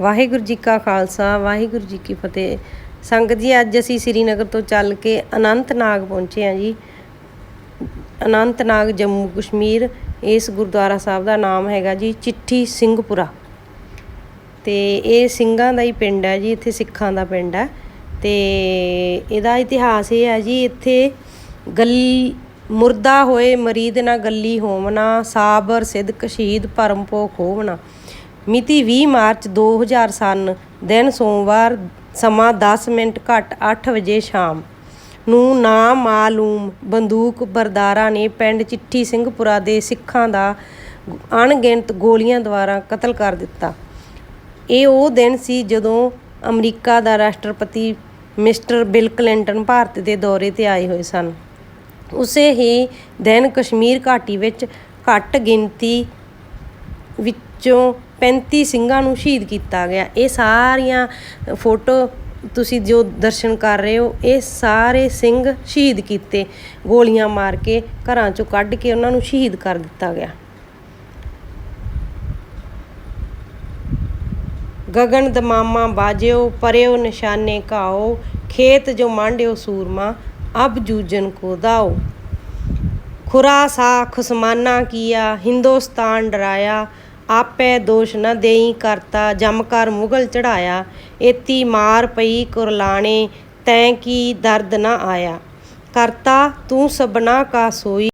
ਵਾਹਿਗੁਰੂ ਜੀ ਕਾ ਖਾਲਸਾ, ਵਾਹਿਗੁਰੂ ਜੀ ਕੀ ਫਤਿਹ। ਸੰਗਤ ਜੀ, ਅੱਜ ਅਸੀਂ ਸ੍ਰੀਨਗਰ ਤੋਂ ਚੱਲ ਕੇ ਅਨੰਤਨਾਗ ਪਹੁੰਚੇ ਹਾਂ ਜੀ। ਅਨੰਤਨਾਗ, ਜੰਮੂ ਕਸ਼ਮੀਰ, ਇਸ ਗੁਰਦੁਆਰਾ ਸਾਹਿਬ ਦਾ ਨਾਮ ਹੈਗਾ ਜੀ, ਚਿੱਠੀ ਸਿੰਘਪੁਰਾ। ਤੇ ਇਹ ਸਿੰਘਾਂ ਦਾ ਹੀ ਪਿੰਡ ਹੈ ਜੀ, ਇੱਥੇ ਸਿੱਖਾਂ ਦਾ ਪਿੰਡ ਹੈ। ਤੇ ਇਹਦਾ ਇਤਿਹਾਸ ਇਹ ਹੈ ਜੀ, ਇੱਥੇ ਗੱਲੀ, ਮੁਰਦਾ ਹੋਏ ਮਰੀਦ ਨਾ ਗੱਲੀ ਹੋਵਣਾ, ਸਾਬਰ ਸਿਦਕ ਸ਼ਹੀਦ ਭਰਮ ਭੋਖ ਹੋਵਣਾ। ਮਿਤੀ 20 ਮਾਰਚ 2000 ਸਨ, ਦਿਨ ਸੋਮਵਾਰ ਸਮਾਂ 10 ਮਿੰਟ ਘੱਟ 8 ਵਜੇ ਸ਼ਾਮ। ਨੂੰ ਨਾ ਮਾਲੂਮ ਬੰਦੂਕ ਬਰਦਾਰਾਂ ਨੇ ਪਿੰਡ ਚਿੱਠੀ ਸਿੰਘਪੁਰਾ ਦੇ ਸਿੱਖਾਂ ਦਾ ਅਣਗਿਣਤ ਗੋਲੀਆਂ ਦੁਆਰਾ ਕਤਲ ਕਰ ਦਿੱਤਾ। ਇਹ ਉਹ ਦਿਨ ਸੀ ਜਦੋਂ ਅਮਰੀਕਾ ਦਾ ਰਾਸ਼ਟਰਪਤੀ ਮਿਸਟਰ ਬਿਲ ਕਲਿੰਟਨ ਭਾਰਤ ਦੇ ਦੌਰੇ ਤੇ ਆਏ ਹੋਏ ਸਨ। ਉਸੇ ਹੀ ਦਿਨ ਕਸ਼ਮੀਰ ਘਾਟੀ ਵਿੱਚ ਘੱਟ ਗਿਣਤੀ ਵਿੱਚੋਂ 35 ਸਿੰਘਾਂ ਨੂੰ ਸ਼ਹੀਦ ਕੀਤਾ ਗਿਆ। ਇਹ ਸਾਰੀਆਂ ਫੋਟੋ ਤੁਸੀਂ ਜੋ ਦਰਸ਼ਨ ਕਰ ਰਹੇ ਹੋ, ਇਹ ਸਾਰੇ ਸਿੰਘ ਸ਼ਹੀਦ ਕੀਤੇ। ਗੋਲੀਆਂ ਮਾਰ ਕੇ ਘਰਾਂ ਚੋਂ ਕੱਢ ਕੇ ਉਹਨਾਂ ਨੂੰ ਸ਼ਹੀਦ ਕਰ ਦਿੱਤਾ ਗਿਆ। ਗਗਨ ਦਮਾਮਾ ਬਾਜਿਓ, ਪਰਿਓ ਨਿਸ਼ਾਨੇ ਘਾਓ, ਖੇਤ ਜੋ ਮਾਂਡਿਓ ਸੂਰਮਾ, ਅਬ ਜੂਜਨ ਕੋ ਦਾਓ। ਖੁਰਾ ਸਾ ਖੁਸਮਾਨਾ ਕੀਆ, ਹਿੰਦੁਸਤਾਨ ਡਰਾਇਆ ਆਪੇ ਦੋਸ਼ ਨ ਦੇਈ ਕਰਤਾ, ਜਮ ਕਰ ਮੁਗਲ ਚੜਾਇਆ ਏਤੀ ਮਾਰ ਪਈ ਕੁਰਲਾਣੇ, ਤੈਂ ਕੀ ਦਰਦ ਨ ਆਇਆ। ਕਰਤਾ, ਤੂੰ ਸਭਨਾ ਕਾ ਸੋਈ।